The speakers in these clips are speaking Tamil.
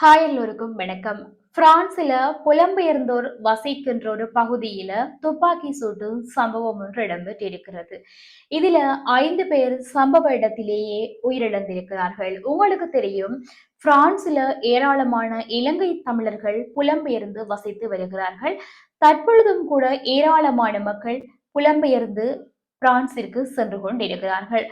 ஹாய் எல்லோருக்கும் வணக்கம். பிரான்சில புலம்பெயர்ந்தோர் வசிக்கின்ற ஒரு பகுதியில துப்பாக்கி சூட்டு சம்பவம் ஒன்று இடம்பெற்றிருக்கிறது. இதுல ஐந்து பேர் சம்பவ இடத்திலேயே உயிரிழந்திருக்கிறார்கள். உங்களுக்கு தெரியும் பிரான்சில ஏராளமான இலங்கை தமிழர்கள் புலம்பெயர்ந்து வசித்து வருகிறார்கள். தற்பொழுதும் கூட ஏராளமான மக்கள் புலம்பெயர்ந்து பிரான்சிற்கு சென்று கொண்டிருக்கிறார்கள்.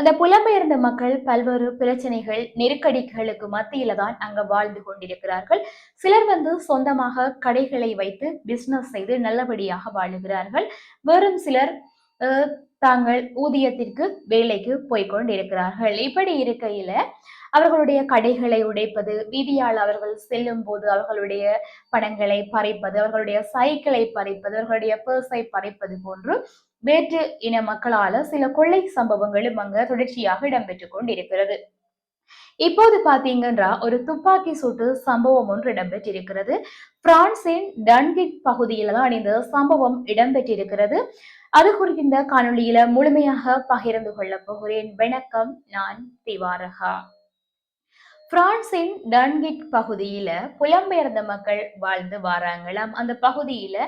அந்த புலம்பெயர்ந்த மக்கள் பல்வேறு பிரச்சனைகள் நெருக்கடிகளுக்கு மத்தியில தான் அங்க வாழ்ந்து கொண்டிருக்கிறார்கள். சிலர் வந்து சொந்தமாக கடைகளை வைத்து பிசினஸ் செய்து நல்லபடியாக வாழுகிறார்கள். வெறும் சிலர் தாங்கள் ஊதியத்திற்கு வேலைக்கு போய்கொண்டிருக்கிறார்கள் இப்படி இருக்கையில அவர்களுடைய கடைகளை உடைப்பது வீதியால் அவர்கள் செல்லும் போது அவர்களுடைய பணங்களை பறிப்பது அவர்களுடைய சைக்கிளை பறிப்பது அவர்களுடைய பர்ஸை பறிப்பது போன்று வேற்று இன மக்களால சில கொள்ளை சம்பவங்களும் அங்க தொடர்ச்சியாக இடம்பெற்றுக் கொண்டிருக்கிறது. இப்போது பாத்தீங்கன்னா ஒரு துப்பாக்கி சூட்டு சம்பவம் ஒன்று இடம்பெற்றிருக்கிறது. பிரான்சின் டன்கிட் பகுதியில தான் இந்த சம்பவம் இடம்பெற்றிருக்கிறது. அது குறித்த காணொலியில முழுமையாக பகிர்ந்து கொள்ள போகிறேன். வணக்கம் நான் திவாரகா. பிரான்சின் டன்கிட் பகுதியில புலம்பெயர்ந்த மக்கள் வாழ்ந்து வராங்களாம். அந்த பகுதியில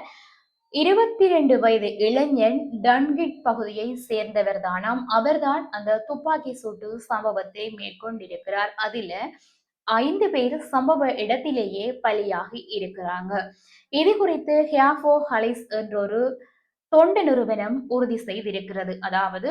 இருபத்தி ரெண்டு வயது இளைஞன் டன்கிட் பகுதியை சேர்ந்தவர் தானாம் அவர்தான் அந்த துப்பாக்கி சூட்டு சம்பவத்தை மேற்கொண்டிருக்கிறார். அதுல ஐந்து பேர் சம்பவ இடத்திலேயே பலியாகி இருக்கிறாங்க. இது குறித்து ஹியாஃபோ ஹலிஸ் என்றொரு தொண்டு நிறுவனம் உறுதி செய்திருக்கிறது. அதாவது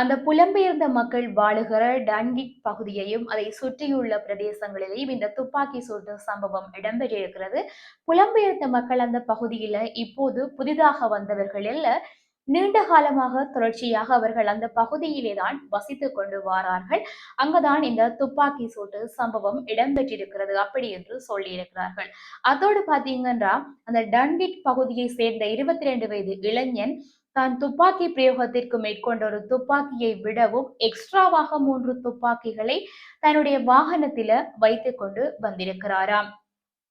அந்த புலம்பெயர்ந்த மக்கள் வாழுகிற டன்கிக் பகுதியையும் அதை சுற்றியுள்ள பிரதேசங்களிலேயும் இந்த துப்பாக்கி சூட்டு சம்பவம் இடம்பெற்றிருக்கிறது. புலம்பெயர்ந்த மக்கள் அந்த பகுதியில இப்போது புதிதாக வந்தவர்கள் இல்ல நீண்ட காலமாக தொடர்ச்சியாக அவர்கள் அந்த பகுதியிலே தான் வசித்துக் கொண்டு வாரார்கள். அங்குதான் இந்த துப்பாக்கி சூட்டு சம்பவம் இடம்பெற்றிருக்கிறது அப்படி என்று சொல்லியிருக்கிறார்கள். அதோடு பாத்தீங்கன்னா அந்த டன்கிட் பகுதியை சேர்ந்த இருபத்தி ரெண்டு வயது இளைஞன் தான் துப்பாக்கி பிரயோகத்திற்கு மேற்கொண்ட ஒரு துப்பாக்கியை விடவும் எக்ஸ்ட்ராவாக மூன்று துப்பாக்கிகளை தன்னுடைய வாகனத்தில வைத்துக்கொண்டு வந்திருக்கிறாராம்.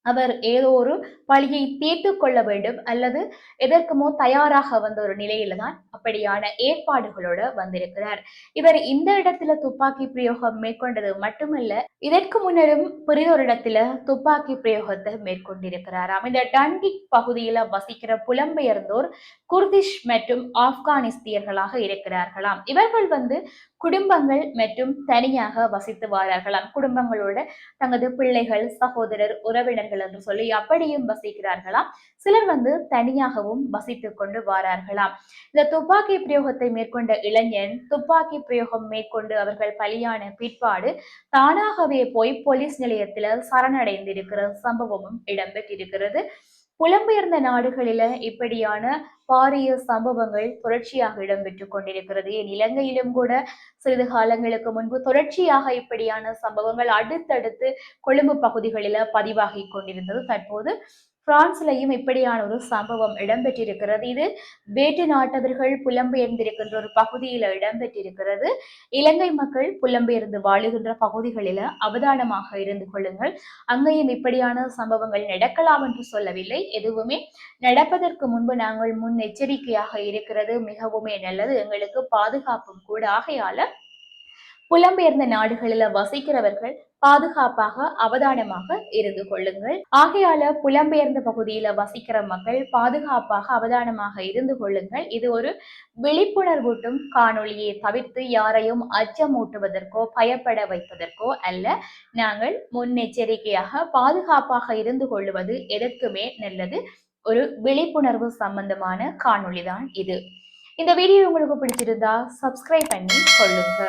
அவர் ஏதோ ஒரு பழியை தீர்த்து கொள்ள வேண்டும் அல்லது எதற்குமோ தயாராக வந்த ஒரு நிலையில தான் அப்படியான ஏற்பாடுகளோட வந்திருக்கிறார். இவர் இந்த இடத்துல துப்பாக்கி பிரயோகம் மேற்கொண்டது மட்டுமல்ல இதற்கு முன்னரும் புரிதொரு இடத்துல துப்பாக்கி பிரயோகத்தை மேற்கொண்டிருக்கிறாராம் இந்த டன்கிக் பகுதியில வசிக்கிற புலம்பெயர்ந்தோர் குர்திஷ் மற்றும் ஆப்கானிஸ்தியர்களாக இருக்கிறார்களாம். இவர்கள் வந்து குடும்பங்கள் மற்றும் தனியாக வசித்து வாரார்களாம். குடும்பங்களோட தங்களது பிள்ளைகள் சகோதரர் உறவினர்கள் என்று சொல்லி அப்படியும் வசிக்கிறார்களாம். சிலர் வந்து தனியாகவும் வசித்துக் கொண்டு வாரார்களாம். இந்த துப்பாக்கி பிரயோகத்தை மேற்கொண்ட இளைஞன் துப்பாக்கி பிரயோகம் மேற்கொண்டு அவர்கள் பலியான பிற்பாடு தானாகவே போய் போலீஸ் நிலையத்தில் சரணடைந்திருக்கிற சம்பவமும் இடம்பெற்றிருக்கிறது. புலம்பெயர்ந்த நாடுகளில இப்படியான பாரிய சம்பவங்கள் தொடர்ச்சியாக இடம்பெற்றுக் கொண்டிருக்கிறது. என் இலங்கையிலும் கூட சிறிது காலங்களுக்கு முன்பு தொடர்ச்சியாக இப்படியான சம்பவங்கள் அடுத்தடுத்து கொழும்பு பகுதிகளில பதிவாகி கொண்டிருந்தது. தற்போது பிரான்ஸ்லையும் இப்படியான ஒரு சம்பவம் இடம்பெற்றிருக்கிறது. இது வேற்று நாட்டவர்கள் புலம்பெயர்ந்திருக்கின்ற ஒரு பகுதியில இடம்பெற்றிருக்கிறது. இலங்கை மக்கள் புலம்பெயர்ந்து வாழுகின்ற பகுதிகளில அவதானமாக இருந்து கொள்ளுங்கள். அங்கேயும் இப்படியான சம்பவங்கள் நடக்கலாம் என்று சொல்லவில்லை. எதுவுமே நடப்பதற்கு முன்பு நாங்கள் முன் எச்சரிக்கையாக இருக்கிறது. மிகவுமே நல்லது. எங்களுக்கு பாதுகாப்பும் கூட ஆகையால புலம்பெயர்ந்த நாடுகளில் வசிக்கிறவர்கள் பாதுகாப்பாக அவதானமாக இருந்து கொள்ளுங்கள். ஆகையால புலம்பெயர்ந்த பகுதியில வசிக்கிற மக்கள் பாதுகாப்பாக அவதானமாக இருந்து கொள்ளுங்கள். இது ஒரு விழிப்புணர்வூட்டும் காணொளியை தவிர்த்து யாரையும் அச்சமூட்டுவதற்கோ பயப்பட வைப்பதற்கோ அல்ல. நாங்கள் முன்னெச்சரிக்கையாக பாதுகாப்பாக இருந்து கொள்வது எதற்குமே நல்லது. ஒரு விழிப்புணர்வு சம்பந்தமான காணொளி தான் இது. இந்த வீடியோ உங்களுக்கு பிடிச்சிருந்தா சப்ஸ்கிரைப் பண்ணி சொல்லுங்க